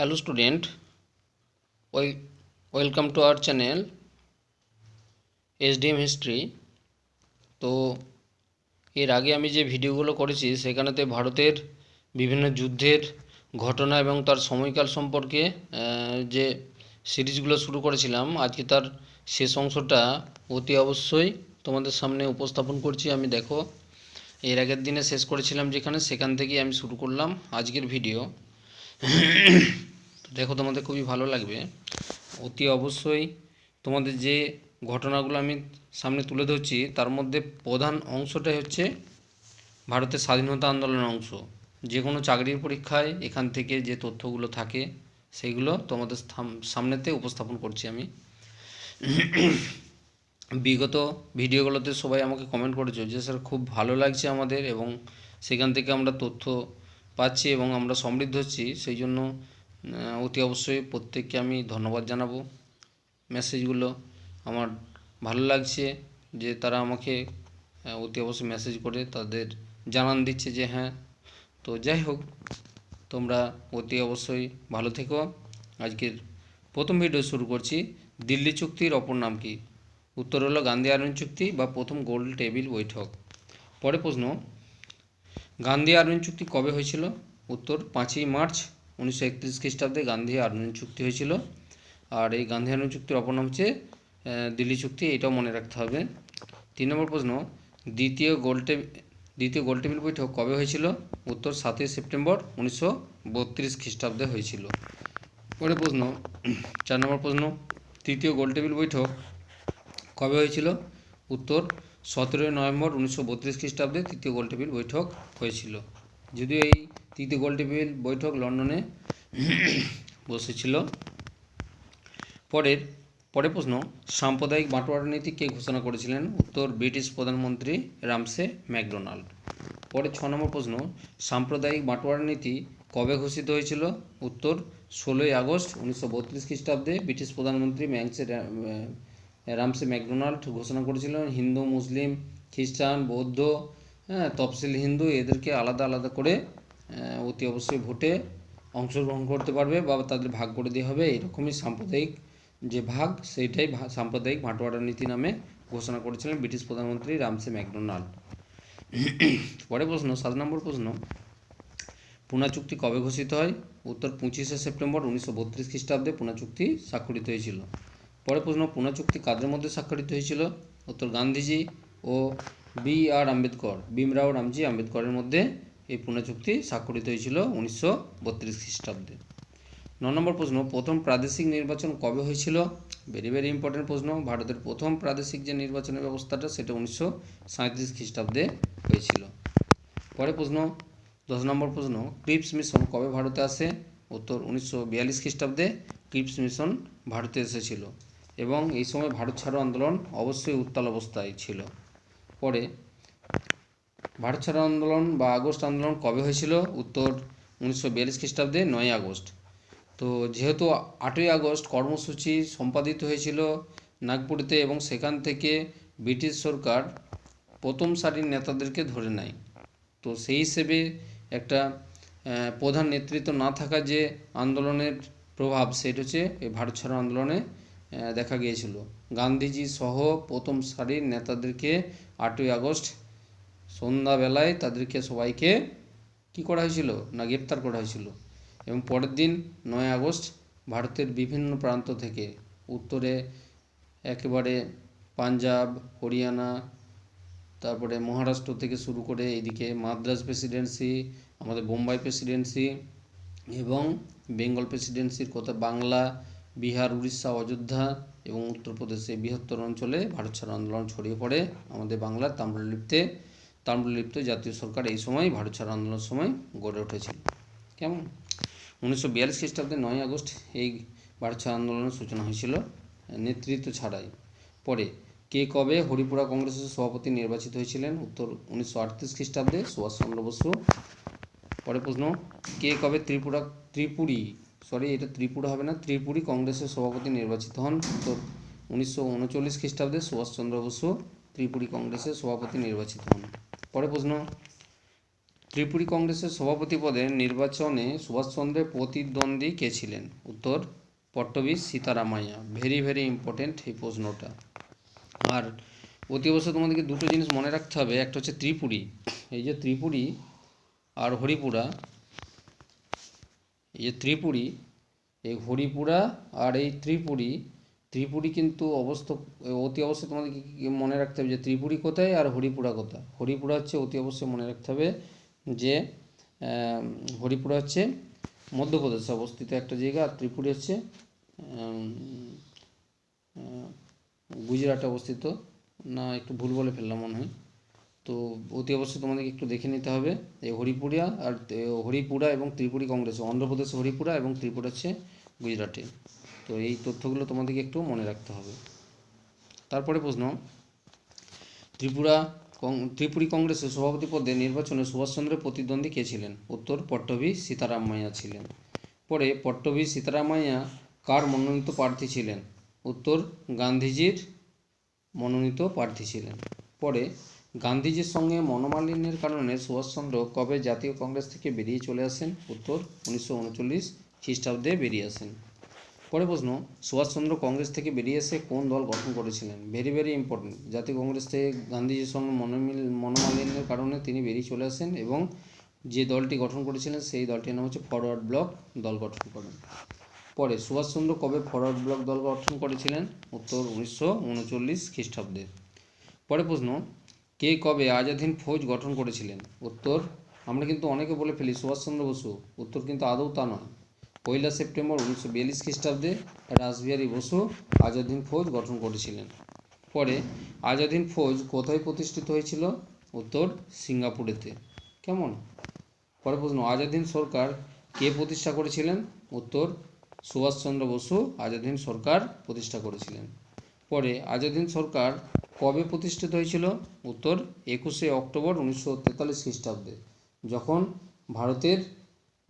hello student well welcome to our channel SDM history তো, এর আগে আমি যে ভিডিওগুলো করেছি, সেখানেতে ভারতের বিভিন্ন যুদ্ধের ঘটনা এবং তার সময়কাল সম্পর্কে যে সিরিজগুলো শুরু করেছিলাম, আজকে তার শেষ অংশটা অতি অবশ্যই তোমাদের সামনে উপস্থাপন করছি। আমি দেখো, এর আগের দিনে শেষ করেছিলাম যেখানে, সেখান থেকেই আমি শুরু করলাম আজকের ভিডিও। দেখো তোমাদের খুবই ভালো লাগবে। অতি অবশ্যই তোমাদের যে ঘটনাগুলো আমি সামনে তুলে ধরছি, তার মধ্যে প্রধান অংশটাই হচ্ছে ভারতের স্বাধীনতা আন্দোলনের অংশ। যে কোনো চাকরির পরীক্ষায় এখান থেকে যে তথ্যগুলো থাকে, সেগুলো তোমাদের সাম- সামনেতে উপস্থাপন করছি আমি। বিগত ভিডিওগুলোতে সবাই আমাকে কমেন্ট করেছ যে, স্যার খুব ভালো লাগছে আমাদের এবং সেখান থেকে আমরা তথ্য পাচ্ছি এবং আমরা সমৃদ্ধ হচ্ছি, সেই জন্য অতি অবশ্যই প্রত্যেককে আমি ধন্যবাদ জানাব। মেসেজগুলো আমার ভালো লাগছে যে তারা আমাকে অতি অবশ্যই মেসেজ করে তাদের জানান দিচ্ছে যে হ্যাঁ তো যাই হোক, তোমরা অতি অবশ্যই ভালো থেকো। আজকের প্রথম ভিডিও শুরু করছি, দিল্লি চুক্তির অপর নাম কি? উত্তর হলো গান্ধী আর্মিন চুক্তি বা প্রথম গোল টেবিল বৈঠক। পরে প্রশ্ন গান্ধী আর্মিন চুক্তি কবে হয়েছিল? উত্তর, পাঁচই মার্চ উনিশশো একত্রিশ খ্রিস্টাব্দে গান্ধী আর্মিন চুক্তি হয়েছিল। আর এই গান্ধী আর্মিন চুক্তির অপর নাম হচ্ছে দিল্লি চুক্তি, এটাও মনে রাখতে হবে। তিন নম্বর প্রশ্ন, দ্বিতীয় গোল টেবিল দ্বিতীয় গোল টেবিল বৈঠক কবে হয়েছিল? উত্তর, সাতই সেপ্টেম্বর উনিশশো বত্রিশ খ্রিস্টাব্দে হয়েছিল। পরে প্রশ্ন, চার নম্বর প্রশ্ন, তৃতীয় গোল টেবিল বৈঠক কবে হয়েছিল? উত্তর সতেরোই নভেম্বর উনিশশো বত্রিশ খ্রিস্টাব্দে তৃতীয় গোল টেবিল বৈঠক হয়েছিল। যদিও এই তৃতীয় গোল টেবিল বৈঠক লন্ডনে বসেছিল। পরের পরের প্রশ্ন, সাম্প্রদায়িক বাঁটোয়ারা নীতি কে ঘোষণা করেছিলেন? উত্তর, ব্রিটিশ প্রধানমন্ত্রী রামসে ম্যাকডোনাল্ড। পরে ছ নম্বর প্রশ্ন, সাম্প্রদায়িক বাঁটোয়ারা নীতি কবে ঘোষিত হয়েছিল? উত্তর, ষোলোই আগস্ট উনিশশো বত্রিশ খ্রিস্টাব্দে ব্রিটিশ প্রধানমন্ত্রী ম্যাংসে রামসে ম্যাকডোনাল্ড ঘোষণা করেছিলেন হিন্দু, মুসলিম, খ্রিস্টান, বৌদ্ধ হ্যাঁ তফসিল হিন্দু এদেরকে আলাদা আলাদা করে অতি অবশ্যই ভোটে অংশগ্রহণ করতে পারবে বা তাদের ভাগ করে দেওয়া হবে। এরকমই সাম্প্রদায়িক যে ভাগ, সেইটাই সাম্প্রদায়িক ভাটোয়ারা নীতি নামে ঘোষণা করেছিলেন ব্রিটিশ প্রধানমন্ত্রী রামসে ম্যাকডোনাল্ড পরে প্রশ্ন, সাত নম্বর প্রশ্ন, পুনা চুক্তি কবে ঘোষিত হয়? উত্তর পঁচিশে সেপ্টেম্বর উনিশশো বত্রিশ খ্রিস্টাব্দে পুনা চুক্তি স্বাক্ষরিত হয়েছিল। পরে প্রশ্ন, পুনা চুক্তি কাদের মধ্যে স্বাক্ষরিত হয়েছিল? উত্তর গান্ধীজি ও বি আর আম্বেদকর ভীমরাও রামজি আম্বেদকরের মধ্যে এই পুনা চুক্তি স্বাক্ষরিত হয়েছিল উনিশশো বত্রিশ খ্রিস্টাব্দে। ন নম্বর প্রশ্ন, প্রথম প্রাদেশিক নির্বাচন কবে হয়েছিল? ভেরি ভেরি ইম্পর্টেন্ট প্রশ্ন। ভারতের প্রথম প্রাদেশিক যে নির্বাচনের ব্যবস্থাটা, সেটা উনিশশো সাঁত্রিশ খ্রিস্টাব্দে হয়েছিল। পরে প্রশ্ন, দশ নম্বর প্রশ্ন, ক্রিপস মিশন কবে ভারতে আসে? উত্তর উনিশশো বিয়াল্লিশ খ্রিস্টাব্দে ক্রিপস মিশন ভারতে এসেছিল। এবং এই সময় ভারত ছাড়ো আন্দোলন অবশ্যই উত্তাল অবস্থায় ছিল। পরে ভারত ছাড়ো আন্দোলন বা আগস্ট আন্দোলন কবে হয়েছিল? উত্তর উনিশশো বিয়াল্লিশ খ্রিস্টাব্দে নয় আগস্ট। তো যেহেতু আটই আগস্ট কর্মসূচি সম্পাদিত হয়েছিল নাগপুরেতে এবং সেখান থেকে ব্রিটিশ সরকার প্রথম সারির নেতাদেরকে ধরে নেয়। তো সেই হিসেবে একটা প্রধান নেতৃত্ব না থাকা যে আন্দোলনের প্রভাব, সেটা হচ্ছে এই ভারত ছাড়ো আন্দোলনে দেখা গিয়েছিল। গান্ধীজি সহ প্রথম সারির নেতাদেরকে আটই আগস্ট সন্ধ্যাবেলায় তাদেরকে সবাইকে কি করা হয়েছিল না গ্রেপ্তার করা হয়েছিল এবং পরের দিন নয় আগস্ট ভারতের বিভিন্ন প্রান্ত থেকে উত্তরে একেবারে পাঞ্জাব, হরিয়ানা, তারপরে মহারাষ্ট্র থেকে শুরু করে এদিকে মাদ্রাজ প্রেসিডেন্সি, আমাদের বোম্বাই প্রেসিডেন্সি এবং বেঙ্গল প্রেসিডেন্সির কথা বাংলা বিহার, উড়িষ্যা, অযোধ্যা এবং উত্তরপ্রদেশে বৃহত্তর অঞ্চলে ভারত ছাড়ো আন্দোলন ছড়িয়ে পড়ে আমাদের বাংলার তাম্রলিপ্তে। তাম্রলিপ্ত জাতীয় সরকার এই সময় ভারত ছাড়ো আন্দোলনের সময় গড়ে উঠেছিল কেমন? উনিশশো বিয়াল্লিশ খ্রিস্টাব্দে নয় আগস্ট এই ভারত ছাড়ো আন্দোলনের সূচনা হয়েছিল নেতৃত্ব ছাড়াই। পরে কে কবে হরিপুরা কংগ্রেসের সভাপতি নির্বাচিত হয়েছিলেন? উত্তর উনিশশো আটত্রিশ খ্রিস্টাব্দে সুভাষচন্দ্র বসু। পরে প্রশ্ন, কে কবে ত্রিপুরা, ত্রিপুরী সরি এটা ত্রিপুরা হবে না, ত্রিপুরী কংগ্রেসের সভাপতি নির্বাচিত হন। উত্তর উনিশশো উনচল্লিশ খ্রিস্টাব্দে সুভাষচন্দ্র বসু ত্রিপুরী কংগ্রেসের সভাপতি নির্বাচিত হন। পরে প্রশ্ন, ত্রিপুরী কংগ্রেসের সভাপতি পদে নির্বাচনে সুভাষচন্দ্রের প্রতিদ্বন্দ্বী কে ছিলেন? উত্তর Pattabhi Sitaramayya. Very very important এই প্রশ্নটা। আর অতি অবশ্যই তোমাদেরকে দুটো জিনিস মনে রাখতে হবে, একটা হচ্ছে ত্রিপুরী। এই যে ত্রিপুরী আর হরিপুরা এই যে ত্রিপুরী, এই হরিপুরা আর এই ত্রিপুরী ত্রিপুরী কিন্তু অবস্থ, অতি অবশ্যই তোমাদেরকে মনে রাখতে হবে যে ত্রিপুরী কোথায় আর হরিপুরা কোথায়? হরিপুরা হচ্ছে অতি অবশ্যই মনে রাখতে হবে যে হরিপুরা হচ্ছে মধ্যপ্রদেশে অবস্থিত একটা জায়গা আর ত্রিপুরী হচ্ছে গুজরাটে অবস্থিত। না, একটু ভুল বলে ফেললাম মনে হয়। তো অতি অবশ্যই তোমাদেরকে একটু দেখে নিতে হবে এই হরিপুরা আর হরিপুরা এবং ত্রিপুরী কংগ্রেস, অন্ধ্রপ্রদেশ হরিপুরা এবং ত্রিপুরা হচ্ছে গুজরাটে। তো এই তথ্যগুলো তোমাদেরকে একটু মনে রাখতে হবে। তারপরে প্রশ্ন, ত্রিপুরা ত্রিপুরী কংগ্রেসের সভাপতি পদে নির্বাচনে সুভাষচন্দ্রের প্রতিদ্বন্দ্বী কে ছিলেন? উত্তর, পট্টভী সীতারামাইয়া ছিলেন। পরে পট্টভী সীতারামাইয়া কার মনোনীত প্রার্থী ছিলেন? উত্তর, গান্ধীজির মনোনীত প্রার্থী ছিলেন। পরে গান্ধীজির সঙ্গে মনোমালিন্যের কারণে সুভাষচন্দ্র কবে জাতীয় কংগ্রেস থেকে বেরিয়ে চলে আসেন? উত্তর, উনিশশো উনচল্লিশ খ্রিস্টাব্দে বেরিয়ে আসেন। পরে প্রশ্ন, সুভাষচন্দ্র কংগ্রেস থেকে বেরিয়ে এসে কোন দল গঠন করেছিলেন? ভেরি ভেরি ইম্পর্টেন্ট জাতীয় কংগ্রেস থেকে গান্ধীজির সঙ্গে মনোমিল, মনোমালিন্যের কারণে তিনি বেরিয়ে চলে আসেন এবং যে দলটি গঠন করেছিলেন সেই দলটির নাম হচ্ছে ফরওয়ার্ড ব্লক দল গঠন করেন। পরে, সুভাষচন্দ্র কবে ফরওয়ার্ড ব্লক দল গঠন করেছিলেন? উত্তর, উনিশশো উনচল্লিশ খ্রিস্টাব্দে। পরে প্রশ্ন কে কবে আজাদিন ফৌজ গঠন করেছিলেন? উত্তর, আমরা কিন্তু অনেকে বলে ফেলি সুভাষচন্দ্র বসু। উত্তর কিন্তু আদৌ তা নয়। পয়লা সেপ্টেম্বর উনিশশো বিয়াল্লিশ খ্রিস্টাব্দে রাসবিহারী বসু আজাদিন ফৌজ গঠন করেছিলেন। পরে আজাদিন ফৌজ কোথায় প্রতিষ্ঠিত হয়েছিল? উত্তর, সিঙ্গাপুরেতে। কেমন? পরে প্রশ্ন, আজাদিন সরকার কে প্রতিষ্ঠা করেছিলেন? উত্তর, সুভাষচন্দ্র বসু আজাদিন সরকার প্রতিষ্ঠা করেছিলেন। পরে আজাদিন সরকার কবে প্রতিষ্ঠিত হয়েছিল? উত্তর, একুশে অক্টোবর উনিশশো তেতাল্লিশ খ্রিস্টাব্দে, যখন ভারতের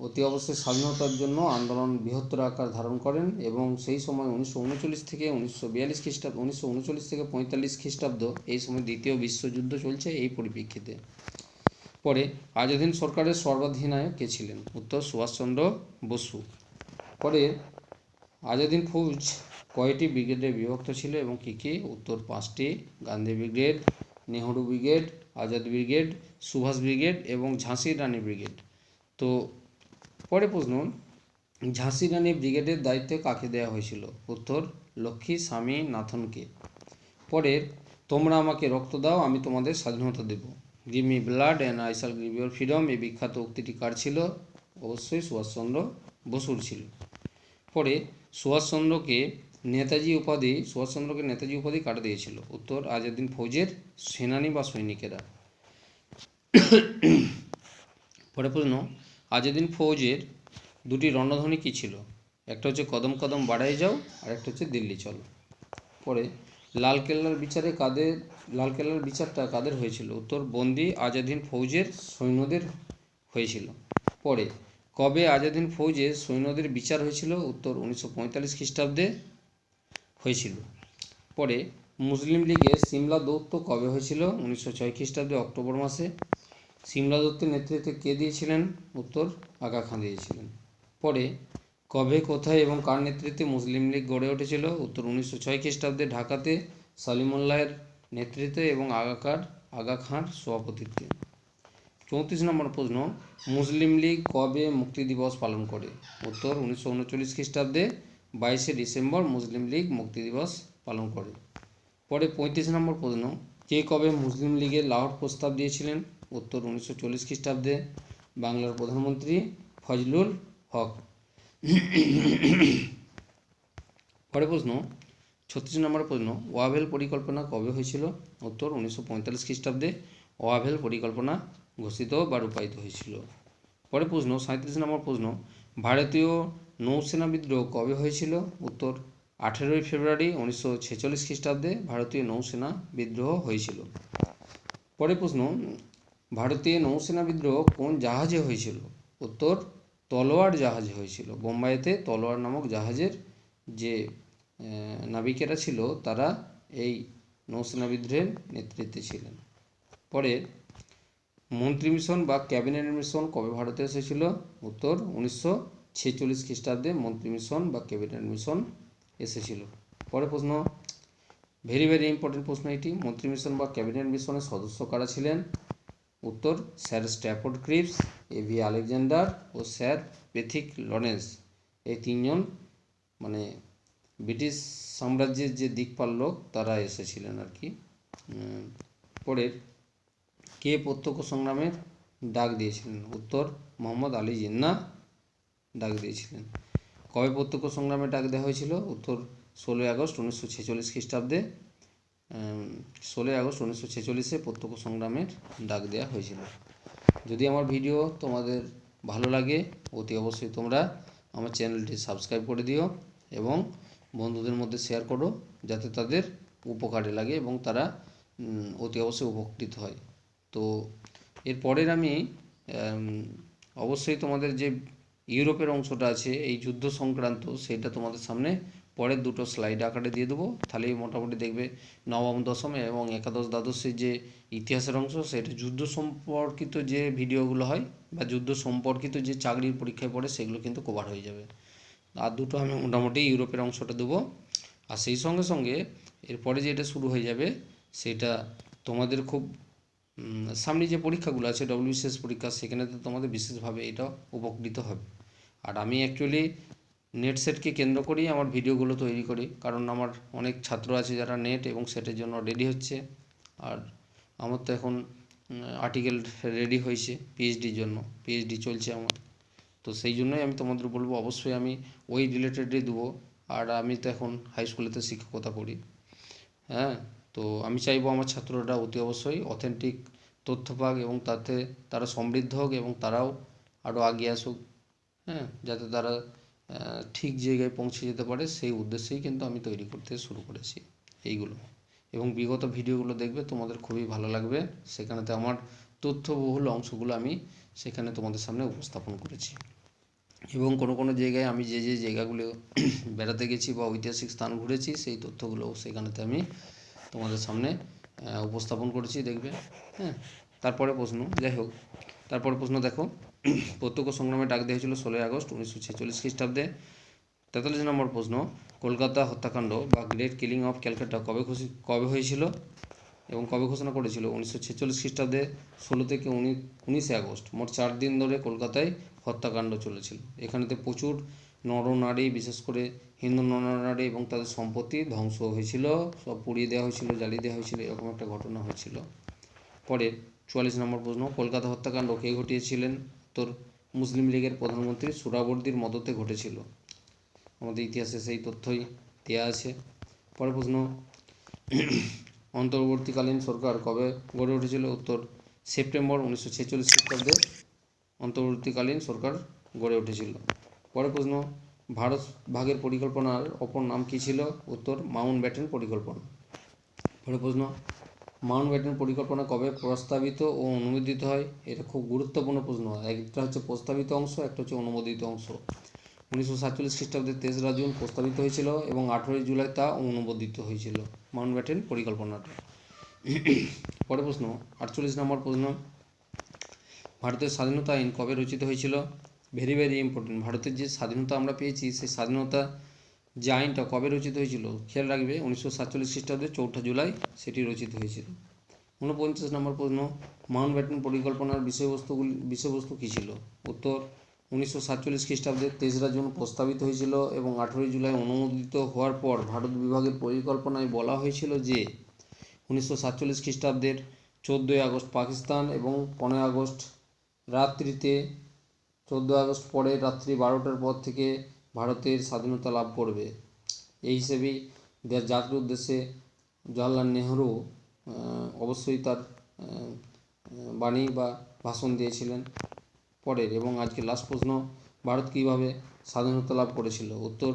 অতি অবশ্যই স্বাধীনতার জন্য আন্দোলন বৃহত্তর আকার ধারণ করেন এবং সেই সময় উনিশশো উনচল্লিশ থেকে উনিশশো বিয়াল্লিশ খ্রিস্টাব্দ, উনিশশো উনচল্লিশ থেকে পঁয়তাল্লিশ খ্রিস্টাব্দ এই সময় দ্বিতীয় বিশ্বযুদ্ধ চলছে এই পরিপ্রেক্ষিতে। পরে আজাদিন সরকারের সর্বাধিনায়ক কে ছিলেন? উত্তর, সুভাষচন্দ্র বসু। পরে আজাদিন ফৌজ কয়টি ব্রিগেডে বিভক্ত ছিল এবং কী কী? উত্তর পাঁচটি, Gandhi brigade, Nehru brigade, Azad brigade, Subhas brigade এবং ঝাঁসি রানী ব্রিগেড। তো, পরে প্রশ্ন ঝাঁসি রানী ব্রিগেডের দায়িত্ব কাকে দেওয়া হয়েছিল? উত্তর, লক্ষ্মী, স্বামী নাথনকে পরের, তোমরা আমাকে রক্ত দাও, আমি তোমাদের স্বাধীনতা দেব। Give me blood and I shall give your freedom এই বিখ্যাত উক্তিটি কার ছিল? অবশ্যই সুভাষচন্দ্র বসুর ছিল। পরে, সুভাষচন্দ্রকে নেতাজি উপাধি সুভাষচন্দ্রকে নেতাজি উপাধি কাটা দিয়েছিল। উত্তর আজাদিন ফৌজের সেনানী বা সৈনিকেরা। পরে প্রশ্ন, আজাদিন ফৌজের দুটি রণধ্বনি কী ছিল? একটা হচ্ছে কদম কদম বাড়াই যাও, আর একটা হচ্ছে দিল্লি চলো। পরে লালকেল্লার বিচারে কাদের লালকেল্লার বিচারটা কাদের হয়েছিল? উত্তর, বন্দি আজাদিন ফৌজের সৈন্যদের হয়েছিল। পরে, কবে আজাদিন ফৌজের সৈন্যদের বিচার হয়েছিল? উত্তর, উনিশশো পঁয়তাল্লিশ খ্রিস্টাব্দে। হয়েছিল। পরে মুসলিম লীগের সিমলা দৌত্য কবে হয়েছিল? উনিশশো ছয় খ্রিস্টাব্দে অক্টোবর মাসে। সিমলা দত্তের নেতৃত্বে কে দিয়েছিলেন? উত্তর আগা খান দিয়েছিলেন। পরে কবে, কোথায় এবং কার নেতৃত্বে মুসলিম লীগ গড়ে উঠেছিল? উত্তর উনিশশো ছয় খ্রিস্টাব্দে ঢাকাতে সালিমুল্লাহের নেতৃত্বে এবং আগাকার, আগা খাঁর সভাপতিত্বে। চৌত্রিশ নম্বর প্রশ্ন, মুসলিম লীগ কবে মুক্তি দিবস পালন করে? উত্তর উনিশশো উনচল্লিশ খ্রিস্টাব্দে বাইশে ডিসেম্বর মুসলিম লীগ মুক্তি দিবস পালন করে। পরে পঁয়ত্রিশ নম্বর প্রশ্ন, কে কবে মুসলিম লীগের লাহোর প্রস্তাব দিয়েছিলেন? উত্তর উনিশশো চল্লিশ খ্রিস্টাব্দে, বাংলার প্রধানমন্ত্রী ফজলুল হক। পরে প্রশ্ন, ছত্রিশ নম্বর প্রশ্ন, ওয়াভেল পরিকল্পনা কবে হয়েছিল? উত্তর উনিশশো পঁয়তাল্লিশ খ্রিস্টাব্দে, ওয়াভেল পরিকল্পনা ঘোষিত বা রূপায়িত হয়েছিল। পরে প্রশ্ন সাঁত্রিশ নম্বর প্রশ্ন, ভারতীয় নৌসেনা বিদ্রোহ কবে হয়েছিল? উত্তর, আঠেরোই ফেব্রুয়ারি উনিশশো ছেচল্লিশ খ্রিস্টাব্দে ভারতীয় নৌসেনা বিদ্রোহ হয়েছিল। পরে প্রশ্ন, ভারতীয় নৌসেনা বিদ্রোহ কোন জাহাজে হয়েছিল? উত্তর, তলোয়ার জাহাজে হয়েছিল। বোম্বাইতে তলোয়ার নামক জাহাজের যে নাবিকেরা ছিল, তারা এই নৌসেনা বিদ্রোহের নেতৃত্বে ছিলেন। পরে, মন্ত্রী মিশন বা ক্যাবিনেট মিশন কবে ভারতে এসেছিল? উত্তর, উনিশশো ছেচল্লিশ খ্রিস্টাব্দে মন্ত্রী মিশন বা ক্যাবিনেট মিশন এসেছিল। পরের প্রশ্ন, ভেরি ভেরি ইম্পর্টেন্ট প্রশ্ন এটি, মন্ত্রী মিশন বা ক্যাবিনেট মিশনের সদস্য কারা ছিলেন? উত্তর, sir Stafford Cripps A V Alexander O sir Pethick Lawrence. এই তিনজন মানে ব্রিটিশ সাম্রাজ্যের যে দিকপাল লোক, তারা এসেছিলেন আর কি। পরের, কে প্রত্যক্ষ সংগ্রামের ডাক দিয়েছিলেন? উত্তর, মোহাম্মদ আলী জিন্না ডাক দিয়েছিলেন। কবে প্রত্যক্ষ সংগ্রামে ডাক দেওয়া হয়েছিল? উত্তর ষোলোই আগস্ট উনিশশো ছেচল্লিশ খ্রিস্টাব্দে। ষোলোই আগস্ট উনিশশো ছেচল্লিশে প্রত্যক্ষ সংগ্রামের ডাক দেওয়া হয়েছিল। যদি আমার ভিডিও তোমাদের ভালো লাগে, অতি অবশ্যই তোমরা আমার চ্যানেলটি সাবস্ক্রাইব করে দিও এবং বন্ধুদের মধ্যে শেয়ার করো যাতে তাদের উপকারে লাগে এবং তারা অতি অবশ্যই উপকৃত হয়। তো এরপরের আমি অবশ্যই তোমাদের যে ইউরোপের অংশটা আছে, এই যুদ্ধ সংক্রান্ত, সেটা তোমাদের সামনে পরের দুটো স্লাইড আকারে দিয়ে দেবো। তাহলেই মোটামুটি দেখবে নবম, দশম এবং একাদশ, দ্বাদশের যে ইতিহাসের অংশ, সেটা যুদ্ধ সম্পর্কিত যে ভিডিওগুলো হয় বা যুদ্ধ সম্পর্কিত যে চাকরির পরীক্ষায় পড়ে, সেগুলো কিন্তু কভার হয়ে যাবে। আর দুটো আমি মোটামুটি ইউরোপের অংশটা দেবো। আর সেই সঙ্গে সঙ্গে এরপরে যেটা শুরু হয়ে যাবে, সেটা তোমাদের খুব সামনে যে পরীক্ষাগুলো আছে ডব্লিউবিসিএস পরীক্ষা সেখানে তো তোমাদের বিশেষভাবে এটা উপকৃত হবে। আর আমি অ্যাকচুয়ালি নেট সেটকে কেন্দ্র করেই আমার ভিডিওগুলো তৈরি করি, কারণ আমার অনেক ছাত্র আছে যারা নেট এবং সেটের জন্য রেডি হচ্ছে। আর আমার তো এখন আর্টিকেল রেডি হয়েছে পিএইচডির জন্য পিএইচডি চলছে আমার। তো সেই জন্যই আমি তোমাদের বলব, অবশ্যই আমি ওই রিলেটেডই দেবো। আর আমি তো এখন হাই স্কুলেতে শিক্ষকতা করি। হ্যাঁ তো আমি চাইব আমার ছাত্ররা অতি অবশ্যই অথেন্টিক তথ্য পাক এবং তাতে তারা সমৃদ্ধ হোক এবং তারাও আরও এগিয়ে আসুক। হ্যাঁ যাতে তারা ঠিক জায়গায় পৌঁছে যেতে পারে, সেই উদ্দেশ্যেই কিন্তু আমি তৈরি করতে শুরু করেছি এইগুলো। এবং বিগত ভিডিওগুলো দেখবে তোমাদের খুবই ভালো লাগবে। সেখানেতে আমার তথ্যবহুল অংশগুলো আমি সেখানে তোমাদের সামনে উপস্থাপন করেছি। এবং কোনো কোনো জায়গায় আমি যে যে জায়গাগুলো বেড়াতে গেছি বা ঐতিহাসিক স্থান ঘুরেছি, সেই তথ্যগুলো সেখানেতে আমি তোমাদের সামনে উপস্থাপন করেছি, দেখবে। হ্যাঁ তারপরে প্রশ্ন, যাই হোক, তারপরে প্রশ্ন দেখো। প্রত্যক্ষ সংগ্রামে ডাক দেওয়া হয়েছিল ষোলোই আগস্ট উনিশশো ছেচল্লিশ খ্রিস্টাব্দে। তেতাল্লিশ নম্বর প্রশ্ন, কলকাতা হত্যাকাণ্ড বা গ্রেট কিলিং অফ ক্যালকাটা কবে খুশি কবে হয়েছিল এবং কবে ঘোষণা করেছিল? উনিশশো ছেচল্লিশ খ্রিস্টাব্দে ষোলো থেকে উনি, উনিশে আগস্ট, মোট চার দিন ধরে কলকাতায় হত্যাকাণ্ড চলেছিল। এখানেতে প্রচুর নরনারী, বিশেষ করে হিন্দু নরনারী এবং তাদের সম্পত্তি ধ্বংস হয়েছিল, সব পুড়িয়ে দেওয়া হয়েছিল, জ্বালিয়ে দেওয়া হয়েছিল, এরকম একটা ঘটনা হয়েছিল। পরে চুয়াল্লিশ নম্বর প্রশ্ন, কলকাতা হত্যাকাণ্ড কে ঘটিয়েছিলেন? তোর মুসলিম লীগের প্রধানমন্ত্রী সুরাবর্দির মদতে ঘটেছিল। আমাদের ইতিহাসে সেই তথ্যই দেওয়া আছে। পরের প্রশ্ন, অন্তর্বর্তীকালীন সরকার কবে গড়ে উঠেছিল? উত্তর, সেপ্টেম্বর উনিশশো ছেচল্লিশ খ্রিস্টাব্দে অন্তর্বর্তীকালীন সরকার গড়ে উঠেছিল। পরের প্রশ্ন, ভারত ভাগের পরিকল্পনার অপর নাম কী ছিল? উত্তর, মাউন্ট ব্যাটেন পরিকল্পনা। পরের প্রশ্ন মাউন্ট ব্যাটেন পরিকল্পনা কবে প্রস্তাবিত ও অনুমোদিত হয়, এটা খুব গুরুত্বপূর্ণ প্রশ্ন। একটা হচ্ছে প্রস্তাবিত অংশ, একটা হচ্ছে অনুমোদিত অংশ। উনিশশো সাতচল্লিশ খ্রিস্টাব্দে তেসরা জুন প্রস্তাবিত হয়েছিল এবং আঠেরোই জুলাই তা অনুমোদিত হয়েছিল মাউন্টব্যাটেন পরিকল্পনাটা। পরের প্রশ্ন, আটচল্লিশ নম্বর প্রশ্ন। ভারতের স্বাধীনতা আইন কবে রচিত হয়েছিল? ভেরি ভেরি ইম্পর্টেন্ট ভারতের যে স্বাধীনতা আমরা পেয়েছি, সেই স্বাধীনতা যে আইনটা কবে রচিত হয়েছিল? খেয়াল রাখবে, উনিশশো সাতচল্লিশ খ্রিস্টাব্দে চৌঠা জুলাই সেটি রচিত হয়েছিল। ঊনপঞ্চাশ নম্বর প্রশ্ন, মাউন্ট ব্যাটেন পরিকল্পনার বিষয়বস্তুগুলি, বিষয়বস্তু কী ছিল? উত্তর, উনিশশো সাতচল্লিশ খ্রিস্টাব্দে তেসরা জুন প্রস্তাবিত হয়েছিল এবং আঠেরোই জুলাই অনুমোদিত হওয়ার পর ভারত বিভাগের পরিকল্পনায় বলা হয়েছিল যে, উনিশশো সাতচল্লিশ খ্রিস্টাব্দের চোদ্দোই আগস্ট পাকিস্তান এবং পনেরোই আগস্ট রাত্রিতে, চোদ্দোই আগস্ট পরে রাত্রি বারোটার পর থেকে ভারতের স্বাধীনতা লাভ করবে। এই হিসেবেই জাতির উদ্দেশ্যে জওয়াহরলাল নেহরু অবশ্যই তার বাণী বা ভাষণ দিয়েছিলেন পরের। এবং আজকে লাস্ট প্রশ্ন, ভারত কীভাবে স্বাধীনতা লাভ করেছিল? উত্তর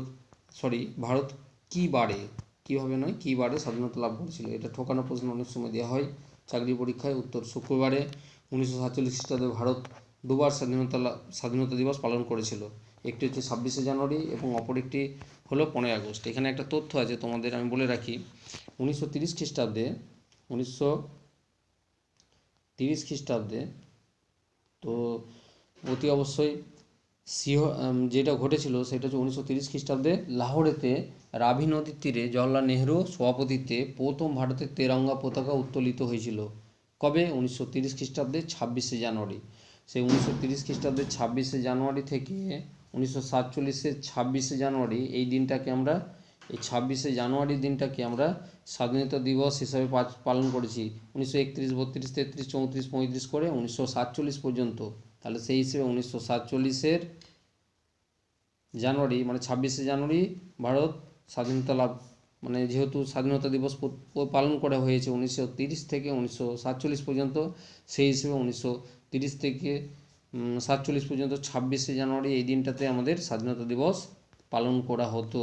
সরি ভারত কী বারে? কীভাবে নয়, কী বারে স্বাধীনতা লাভ করেছিল? এটা ঠোকানো প্রশ্ন অনেক সময় দেওয়া হয় চাকরি পরীক্ষায়। উত্তর, শুক্রবারে উনিশশো সাতচল্লিশ খ্রিস্টাব্দে ভারত দুবার স্বাধীনতা স্বাধীনতা দিবস পালন করেছিল। একটি হচ্ছে ছাব্বিশে জানুয়ারি এবং অপর একটি হলো পনেরোই আগস্ট। এখানে একটা তথ্য আছে তোমাদের, আমি বলে রাখি। উনিশশো তিরিশ খ্রিস্টাব্দে, উনিশশো তিরিশ খ্রিস্টাব্দে তো অতি অবশ্যই সিহ যেটা ঘটেছিল সেটা হচ্ছে উনিশশো তিরিশ খ্রিস্টাব্দে লাহোরেতে রাভি নদীর তীরে জওহরলাল নেহরু সভাপতিত্বে প্রথম ভারতের তেরঙ্গা পতাকা উত্তোলিত হয়েছিল। কবে? উনিশশো তিরিশ খ্রিস্টাব্দে ছাব্বিশে জানুয়ারি। সেই উনিশশো তিরিশ খ্রিস্টাব্দে ছাব্বিশে জানুয়ারি থেকে উনিশশো সাতচল্লিশের ছাব্বিশে জানুয়ারি, এই দিনটাকে আমরা, এই ছাব্বিশে জানুয়ারি দিনটাকে আমরা স্বাধীনতা দিবস হিসাবে পালন করেছি। উনিশশো একত্রিশ, বত্রিশ, তেত্রিশ, চৌত্রিশ, পঁয়ত্রিশ করে উনিশশো সাতচল্লিশ পর্যন্ত। তাহলে সেই হিসেবে উনিশশো সাতচল্লিশের জানুয়ারি মানে ছাব্বিশে জানুয়ারি ভারত স্বাধীনতা লাভ মানে যেহেতু স্বাধীনতা দিবস পালন করা হয়েছে উনিশশো তিরিশ থেকে উনিশশো সাতচল্লিশ পর্যন্ত, সেই হিসেবে উনিশশো তিরিশ থেকে সাতচল্লিশ পর্যন্ত ছাব্বিশে জানুয়ারি এই দিনটাতে আমাদের স্বাধীনতা দিবস পালন করা হতো।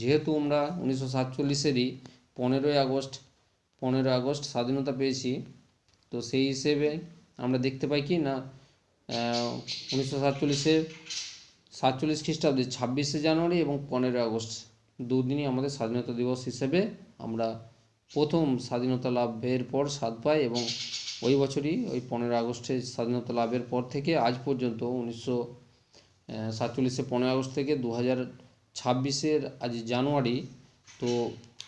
যেহেতু আমরা উনিশশো সাতচল্লিশেরই পনেরোই আগস্ট পনেরোই আগস্ট স্বাধীনতা পেয়েছি, তো সেই হিসেবে আমরা দেখতে পাই কি না উনিশশো সাতচল্লিশে সাতচল্লিশ খ্রিস্টাব্দে ছাব্বিশে জানুয়ারি এবং পনেরোই আগস্ট দুদিনই আমাদের স্বাধীনতা দিবস হিসেবে আমরা প্রথম স্বাধীনতা লাভের পর স্বাদ পাই এবং ওই বছরই, ওই পনেরো আগস্টে স্বাধীনতা লাভের পর থেকে আজ পর্যন্ত উনিশশো সাতচল্লিশে পনেরো আগস্ট থেকে দু হাজার ছাব্বিশের আজ জানুয়ারি, তো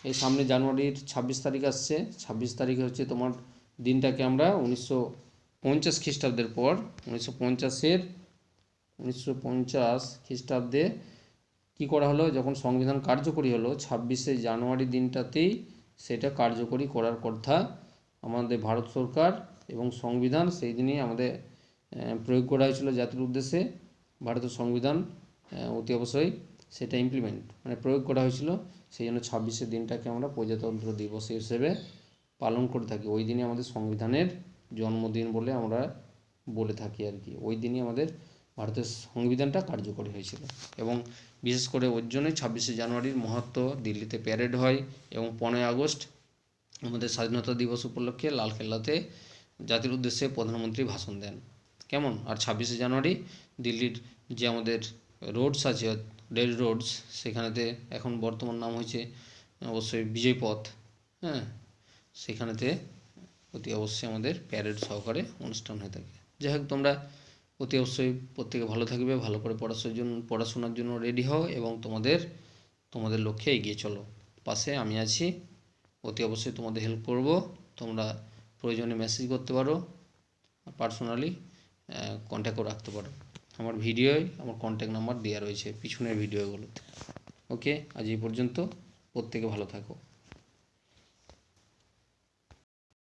এই সামনে জানুয়ারির ছাব্বিশ তারিখ আসছে। ছাব্বিশ তারিখে হচ্ছে তোমার দিনটাকে আমরা উনিশশো পঞ্চাশ খ্রিস্টাব্দের পর, উনিশশো পঞ্চাশের, উনিশশো পঞ্চাশ খ্রিস্টাব্দে কী করা হলো? যখন সংবিধান কার্যকরী হলো, ছাব্বিশে জানুয়ারি দিনটাতেই সেটা কার্যকরী করার কথা আমাদের ভারত সরকার এবং সংবিধান সেই দিনই আমাদের প্রয়োগ করা হয়েছিল জাতির উদ্দেশ্যে, ভারতের সংবিধান অতি অবশ্যই সেটা ইমপ্লিমেন্ট মানে প্রয়োগ করা হয়েছিল। সেই জন্য ছাব্বিশে দিনটাকে আমরা প্রজাতন্ত্র দিবস হিসেবে পালন করে থাকি। ওই দিনই আমাদের সংবিধানের জন্মদিন বলে আমরা বলে থাকি আর কি। ওই দিনই আমাদের ভারতের সংবিধানটা কার্যকরী হয়েছিল। এবং বিশেষ করে ওর জন্যই ছাব্বিশে জানুয়ারির মহত্ব দিল্লিতে প্যারেড হয় এবং পনেরোই আগস্ট আমাদের স্বাধীনতা দিবস উপলক্ষে লালকেল্লাতে জাতির উদ্দেশ্যে প্রধানমন্ত্রী ভাষণ দেন। কেমন? আর ছাব্বিশে জানুয়ারি দিল্লির যে আমাদের রোডস আছে, রেল রোডস, সেখানেতে এখন বর্তমান নাম হয়েছে অবশ্যই বিজয় পথ হ্যাঁ? সেখানেতে অতি অবশ্যই আমাদের প্যারেড সহকারে অনুষ্ঠান হয়ে থাকে। যাই হোক, তোমরা অতি অবশ্যই প্রত্যেকে ভালো থাকবে, ভালো করে পড়াশোনার জন্য পড়াশোনার জন্য রেডি হও এবং তোমাদের তোমাদের লক্ষ্যে এগিয়ে চলো। পাশে আমি আছি অতি অবশ্যই তোমাদের হেল্প করব। তোমরা প্রয়োজনে মেসেজ করতে পারো পার্সোনালি কন্ট্যাক্টও রাখতে পারো। আমার ভিডিওয় আমার কন্ট্যাক্ট নাম্বার দেওয়া রয়েছে পিছনের ভিডিওগুলোতে ওকে আজ এই পর্যন্ত, প্রত্যেকে ভালো থাকো।